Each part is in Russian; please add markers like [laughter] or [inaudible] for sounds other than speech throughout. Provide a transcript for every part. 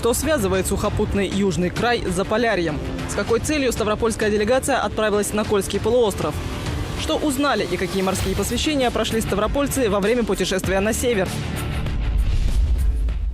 Что связывает сухопутный южный край с Заполярьем? С какой целью Ставропольская делегация отправилась на Кольский полуостров? Что узнали и какие морские посвящения прошли ставропольцы во время путешествия на север?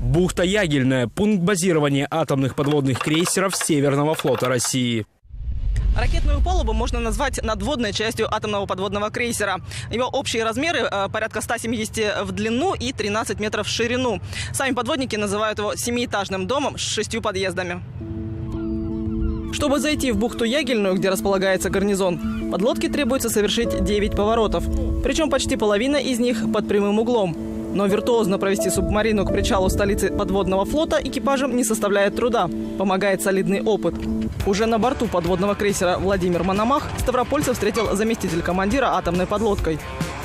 Бухта Ягельная – пункт базирования атомных подводных крейсеров Северного флота России. Ракетную палубу можно назвать надводной частью атомного подводного крейсера. Его общие размеры э, порядка 170 в длину и 13 метров в ширину. Сами подводники называют его семиэтажным домом с шестью подъездами. Чтобы зайти в бухту Ягельную, где располагается гарнизон, подлодке требуется совершить 9 поворотов. Причем почти половина из них под прямым углом. Но виртуозно провести субмарину к причалу столицы подводного флота экипажам не составляет труда. Помогает солидный опыт. Уже на борту подводного крейсера «Владимир Мономах» Ставропольцев встретил заместитель командира атомной подлодкой.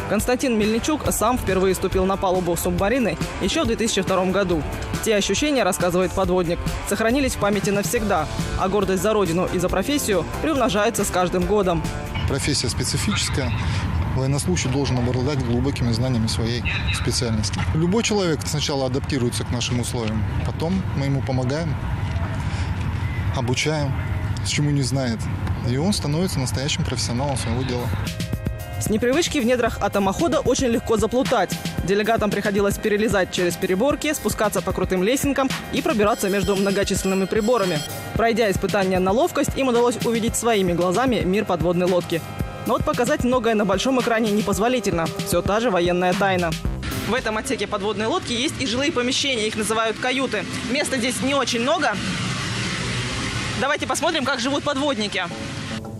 Константин Мельничук сам впервые ступил на палубу субмарины еще в 2002 году. Те ощущения, рассказывает подводник, сохранились в памяти навсегда, а гордость за родину и за профессию приумножается с каждым годом. Профессия специфическая. Военнослужащий должен обладать глубокими знаниями своей специальности. Любой человек сначала адаптируется к нашим условиям, потом мы ему помогаем, обучаем, с чему не знает. И он становится настоящим профессионалом своего дела. С непривычки в недрах атомохода очень легко заплутать. Делегатам приходилось перелезать через переборки, спускаться по крутым лесенкам и пробираться между многочисленными приборами. Пройдя испытания на ловкость, им удалось увидеть своими глазами мир подводной лодки. Но вот показать многое на большом экране непозволительно. Все та же военная тайна. В этом отсеке подводной лодки есть и жилые помещения, их называют каюты. Места здесь не очень много. Давайте посмотрим, как живут подводники.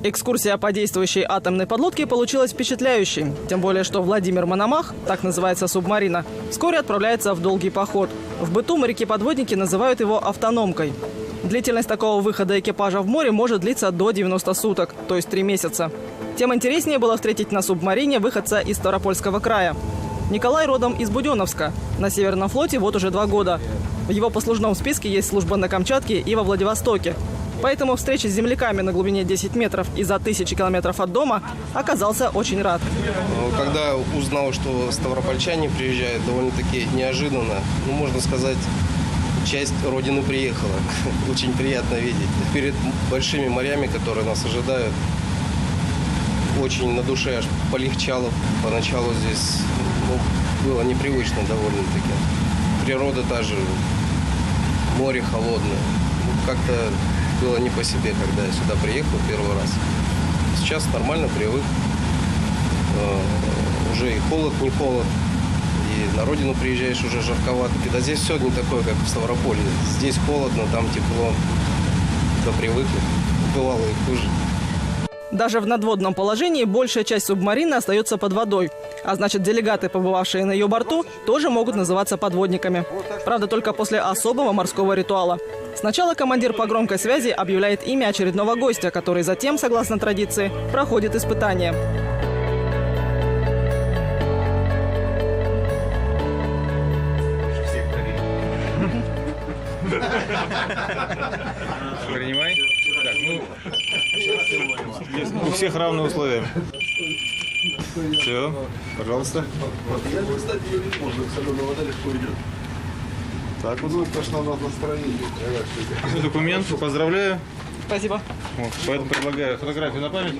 Экскурсия по действующей атомной подлодке получилась впечатляющей. Тем более, что Владимир Мономах, так называется субмарина, вскоре отправляется в долгий поход. В быту моряки-подводники называют его автономкой. Длительность такого выхода экипажа в море может длиться до 90 суток, то есть 3 месяца. Тем интереснее было встретить на субмарине выходца из Ставропольского края. Николай родом из Буденновска. На Северном флоте вот уже два года. В его послужном списке есть служба на Камчатке и во Владивостоке. Поэтому встреча с земляками на глубине 10 метров и за тысячи километров от дома оказался очень рад. Когда узнал, что ставропольчане приезжают, довольно-таки неожиданно, ну, можно сказать, часть Родины приехала. [laughs] Очень приятно видеть. Перед большими морями, которые нас ожидают, очень на душе аж полегчало. Поначалу здесь ну, было непривычно довольно-таки. Природа та же, море холодное. Ну, как-то было не по себе, когда я сюда приехал первый раз. Сейчас нормально привык. Э, уже и холод, не холод. И на родину приезжаешь уже жарковато. Когда здесь все не такое, как в Ставрополе. Здесь холодно, там тепло. Да привыкли. Бывало и хуже. Даже в надводном положении большая часть субмарины остается под водой. А значит, делегаты, побывавшие на ее борту, тоже могут называться подводниками. Правда, только после особого морского ритуала. Сначала командир по громкой связи объявляет имя очередного гостя, который затем, согласно традиции, проходит испытание. Принимай. [laughs] Ну, у всех равные условия. Все, пожалуйста. Так вот. Документ, поздравляю. Спасибо. Вот, поэтому предлагаю фотографию на память.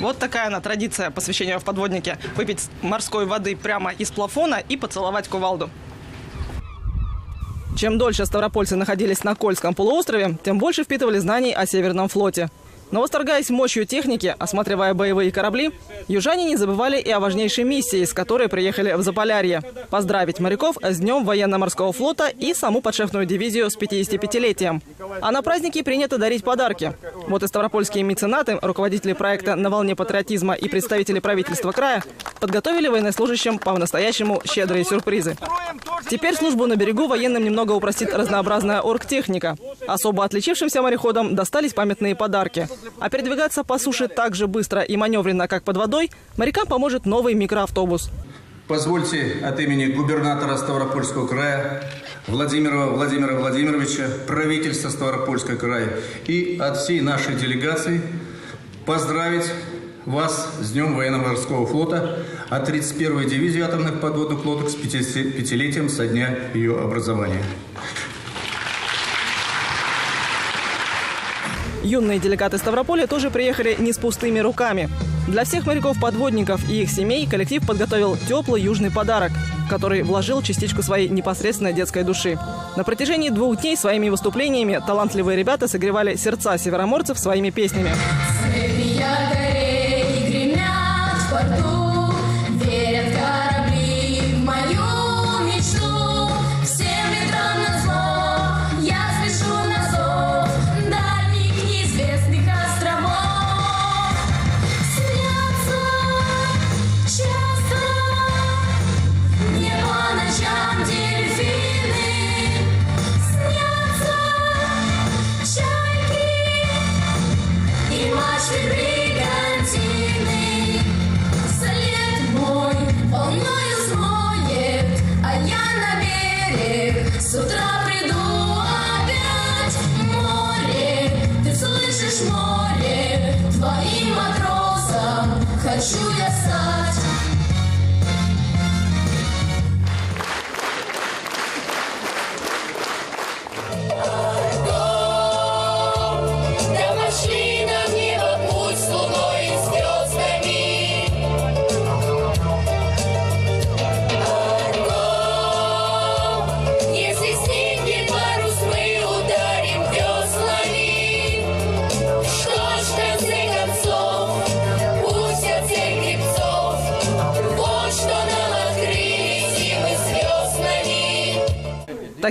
Вот такая она традиция посвящения в подводнике. Выпить морской воды прямо из плафона и поцеловать кувалду. Чем дольше ставропольцы находились на Кольском полуострове, тем больше впитывали знаний о Северном флоте. Но восторгаясь мощью техники, осматривая боевые корабли, южане не забывали и о важнейшей миссии, с которой приехали в Заполярье. Поздравить моряков с Днем военно-морского флота и саму подшефную дивизию с 55-летием. А на праздники принято дарить подарки. Вот и ставропольские меценаты, руководители проекта «На волне патриотизма» и представители правительства края подготовили военнослужащим по-настоящему щедрые сюрпризы. Теперь службу на берегу военным немного упростит разнообразная оргтехника. Особо отличившимся мореходам достались памятные подарки. А передвигаться по суше так же быстро и маневренно, как под водой, морякам поможет новый микроавтобус. Позвольте от имени губернатора Ставропольского края Владимира Владимира Владимировича, правительства Ставропольского края и от всей нашей делегации поздравить вас с Днем военно-морского флота, а 31-й дивизии атомных подводных лодок с 55-летием со дня ее образования. Юные делегаты Ставрополя тоже приехали не с пустыми руками. Для всех моряков-подводников и их семей коллектив подготовил теплый южный подарок, который вложил частичку своей непосредственной детской души. На протяжении двух дней своими выступлениями талантливые ребята согревали сердца североморцев своими песнями.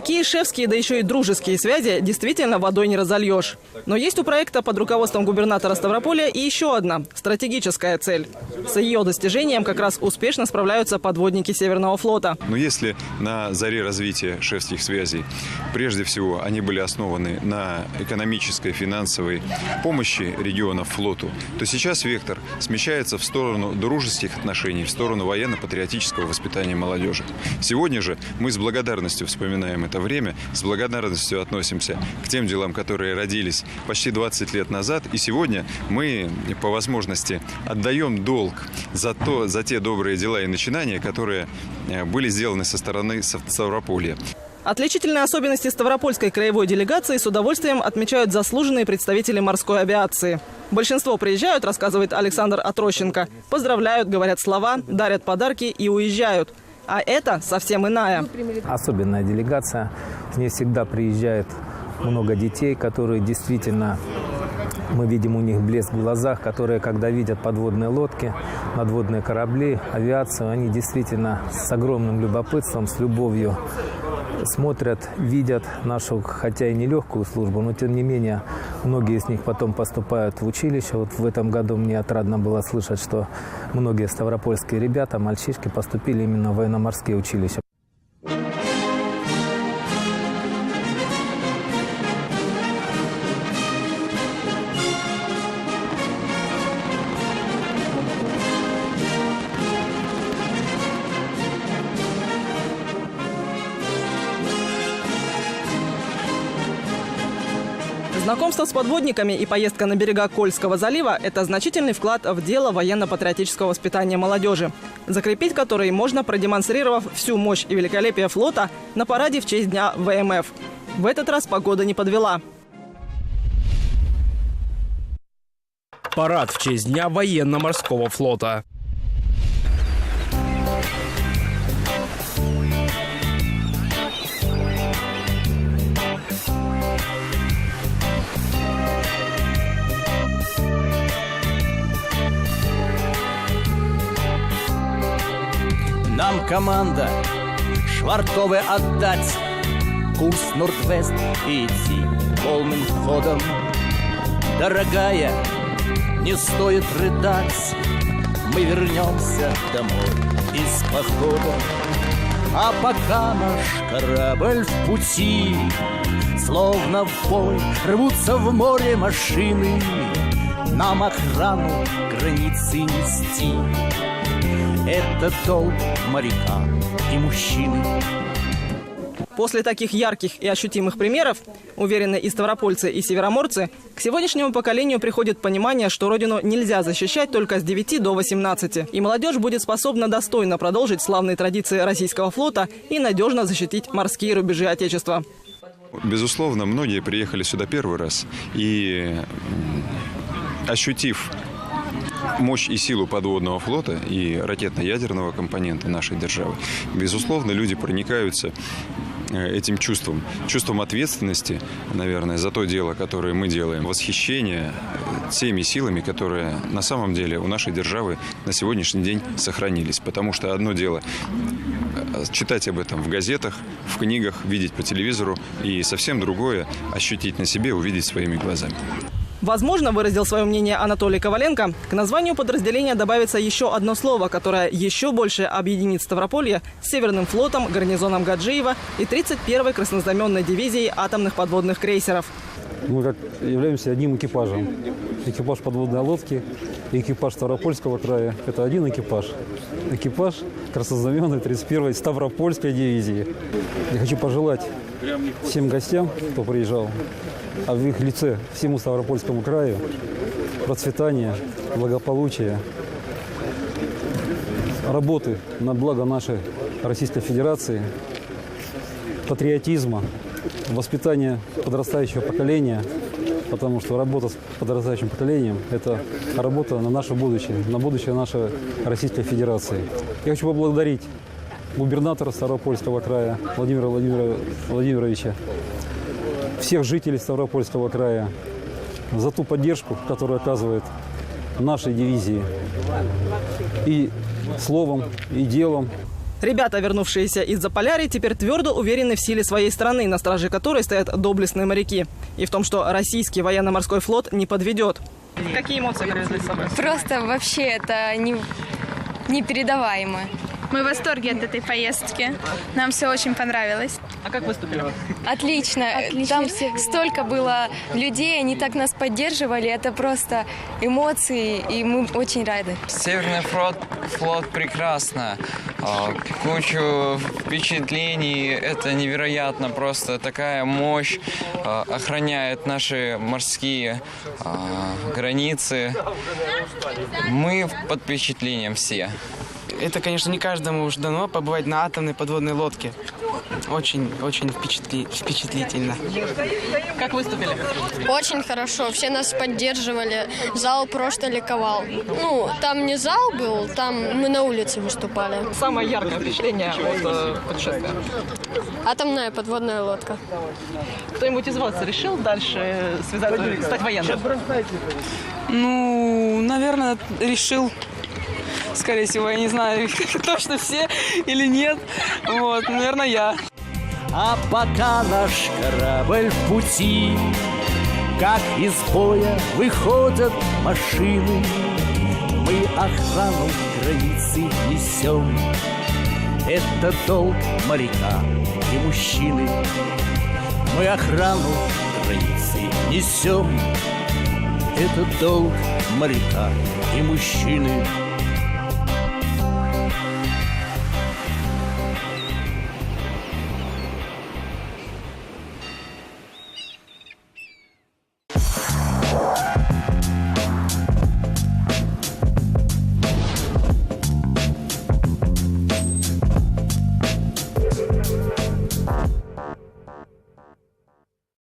Такие шефские, да еще и дружеские связи действительно водой не разольешь. Но есть у проекта под руководством губернатора Ставрополя и еще одна – стратегическая цель. С ее достижением как раз успешно справляются подводники Северного флота. Но если на заре развития шефских связей, прежде всего, они были основаны на экономической, финансовой помощи регионов флоту, то сейчас вектор смещается в сторону дружеских отношений, в сторону военно-патриотического воспитания молодежи. Сегодня же мы с благодарностью вспоминаем это время, с благодарностью относимся к тем делам, которые родились почти 20 лет назад, и сегодня мы по возможности отдаем долг за, то, за те добрые дела и начинания, которые э, были сделаны со стороны Ставрополья. Отличительные особенности Ставропольской краевой делегации с удовольствием отмечают заслуженные представители морской авиации. Большинство приезжают, рассказывает Александр Отрощенко. Поздравляют, говорят слова, дарят подарки и уезжают. А это совсем иная. особенная делегация. В ней всегда приезжает много детей, которые действительно, мы видим у них блеск в глазах, которые, когда видят подводные лодки, надводные корабли, авиацию, они действительно с огромным любопытством, с любовью смотрят, видят нашу, хотя и нелегкую службу, но тем не менее многие из них потом поступают в училище. Вот в этом году мне отрадно было слышать, что многие ставропольские ребята, мальчишки поступили именно в военно-морские училища. Знакомство с подводниками и поездка на берега Кольского залива – это значительный вклад в дело военно-патриотического воспитания молодежи, закрепить который можно, продемонстрировав всю мощь и великолепие флота на параде в честь Дня ВМФ. В этот раз погода не подвела. Парад в честь Дня военно-морского флота. Команда. Швартовы отдать. Курс Норд-Вест и идти полным ходом. Дорогая, не стоит рыдать. Мы вернемся домой из похода. А пока наш корабль в пути Словно в бой рвутся в море машины. Нам охрану границы нести это долг моряка и мужчины. После таких ярких и ощутимых примеров, уверены и ставропольцы, и североморцы, к сегодняшнему поколению приходит понимание, что родину нельзя защищать только с 9 до 18. И молодежь будет способна достойно продолжить славные традиции российского флота и надежно защитить морские рубежи Отечества. Безусловно, многие приехали сюда первый раз и, ощутив мощь и силу подводного флота и ракетно-ядерного компонента нашей державы, безусловно, люди проникаются э, этим чувством, чувством ответственности, наверное, за то дело, которое мы делаем, восхищение э, теми силами, которые на самом деле у нашей державы на сегодняшний день сохранились. Потому что одно дело э, читать об этом в газетах, в книгах, видеть по телевизору, и совсем другое ощутить на себе, увидеть своими глазами. Возможно, выразил свое мнение Анатолий Коваленко, к названию подразделения добавится еще одно слово, которое еще больше объединит Ставрополье с Северным флотом, гарнизоном Гаджиева и 31-й краснознаменной дивизией атомных подводных крейсеров. Мы как являемся одним экипажем. Экипаж подводной лодки экипаж Ставропольского края – это один экипаж. Экипаж краснознаменной 31-й Ставропольской дивизии. Я хочу пожелать всем гостям, кто приезжал, а в их лице всему Ставропольскому краю процветания, благополучия, работы на благо нашей Российской Федерации, патриотизма, воспитания подрастающего поколения, потому что работа с подрастающим поколением – это работа на наше будущее, на будущее нашей Российской Федерации. Я хочу поблагодарить губернатора Ставропольского края Владимира Владимира Владимировича, всех жителей Ставропольского края за ту поддержку, которую оказывает нашей дивизии и словом, и делом, Ребята, вернувшиеся из Заполярья, теперь твердо уверены в силе своей страны, на страже которой стоят доблестные моряки. И в том, что российский военно-морской флот не подведет. Какие эмоции привезли с собой? Просто вообще это не, непередаваемо. Мы в восторге от этой поездки. Нам все очень понравилось. А как выступили? Отлично. Там столько было людей, они так нас поддерживали. Это просто эмоции, и мы очень рады. Северный флот, флот прекрасно. А, Кучу впечатлений. Это невероятно. Просто такая мощь а, охраняет наши морские а, границы. Мы под впечатлением все. Это, конечно, не каждому уж дано побывать на атомной подводной лодке. Очень, очень впечатли- впечатлительно. Как выступили? Очень хорошо, все нас поддерживали, зал просто ликовал. Ну, там не зал был, там мы на улице выступали. Самое яркое впечатление от э, путешествия? Атомная подводная лодка. Кто-нибудь из вас решил дальше связать, стать военным? Ну, наверное, решил, скорее всего, я не знаю, [laughs] точно все или нет. Вот, наверное, я. А пока наш корабль в пути, Как из боя выходят машины, Мы охрану границы несем. Это долг моряка и мужчины. Мы охрану границы несем. Это долг моряка и мужчины.